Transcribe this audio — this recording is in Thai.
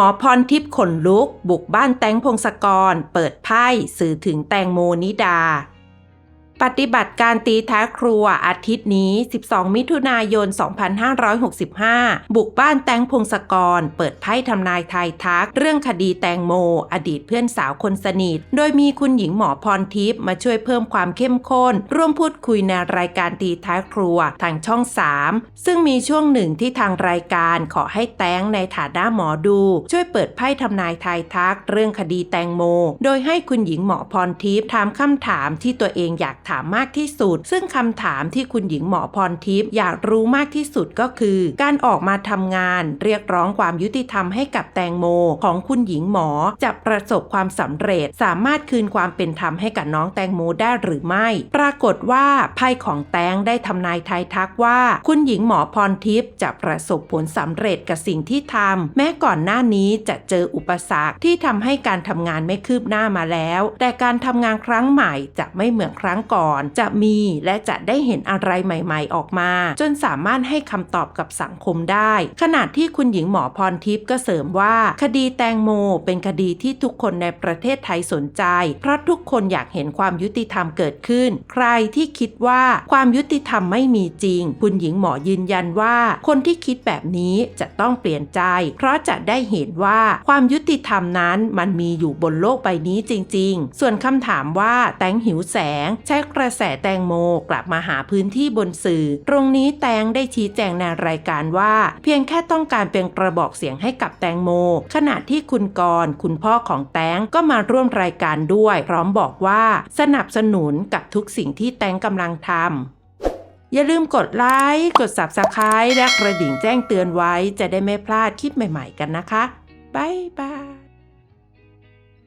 หมอพรทิพย์ขนลุก บุกบ้านแตงพงศกร เปิดไพ่สื่อถึงแตงโมนิดา ปฏิบัติการตีท้าครัวอาทิตย์นี้ 12 มิถุนายน 2565 บุกบ้านแตงพงศกร เปิดไพ่ทำนายทายทัก เรื่องคดีแตงโม อดีตเพื่อนสาวคนสนิท โดยมีคุณหญิงหมอพรทิพย์มาช่วยเพิ่มความเข้มข้น ร่วมพูดคุยในรายการตีท้าครัวทางช่อง 3 ซึ่งมีช่วงหนึ่งที่ทางรายการขอให้แตงในฐานะหมอดู ช่วยเปิดไพ่ทำนายทายทัก เรื่องคดีแตงโม โดยให้คุณหญิงหมอพรทิพย์ถามคำถามที่ตัวเองอยากถามมากที่สุด ซึ่งคำถามที่คุณหญิงหมอพรทิพย์อยากรู้มากที่สุดก็คือ การออกมาทำงาน เรียกร้องความยุติธรรมให้กับแตงโม ของคุณหญิงหมอจะประสบความสำเร็จ สามารถคืนความเป็นธรรมให้กับน้องแตงโมได้หรือไม่ ปรากฏว่าไพ่ของแตงได้ทำนายทายทักว่า คุณหญิงหมอพรทิพย์จะประสบผลสำเร็จกับสิ่งที่ทำแม้ก่อนหน้านี้จะเจออุปสรรคที่ทำให้การทำงานไม่คืบหน้ามาแล้ว แต่การทำงานครั้งใหม่จะไม่เหมือนครั้งก่อนจะมีและจะได้เห็นอะไรใหม่ๆ ออกมา จนสามารถให้คำตอบกับสังคมได้ ขณะที่คุณหญิงหมอพรทิพย์ก็เสริมว่า คดีแตงโมเป็นคดีที่ทุกคนในประเทศไทยสนใจ เพราะทุกคนอยากเห็นความยุติธรรมเกิดขึ้น ใครที่คิดว่าความยุติธรรมไม่มีจริง คุณหญิงหมอยืนยันว่า คนที่คิดแบบนี้จะต้องเปลี่ยนใจ เพราะจะได้เห็นว่าความยุติธรรมนั้นมันมีอยู่บนโลกใบนี้จริง ๆ ส่วนคำถามว่าแตงหิวแสงใช้กระแสแตงโมกลับมาหาพื้นที่บนสื่อ ตรงนี้แตงได้ชี้แจงในรายการว่า เพียงแค่ต้องการเป็นกระบอกเสียงให้กับแตงโม ขณะที่คุณกรณ์คุณพ่อของแตงก็มาร่วมรายการด้วย พร้อมบอกว่าสนับสนุนกับทุกสิ่งที่แตงกำลังทำอย่าลืมกดไลค์ กด Subscribe และกระดิ่งแจ้งเตือนไว้ จะได้ไม่พลาดคลิปใหม่ๆกันนะคะ บ๊ายบาย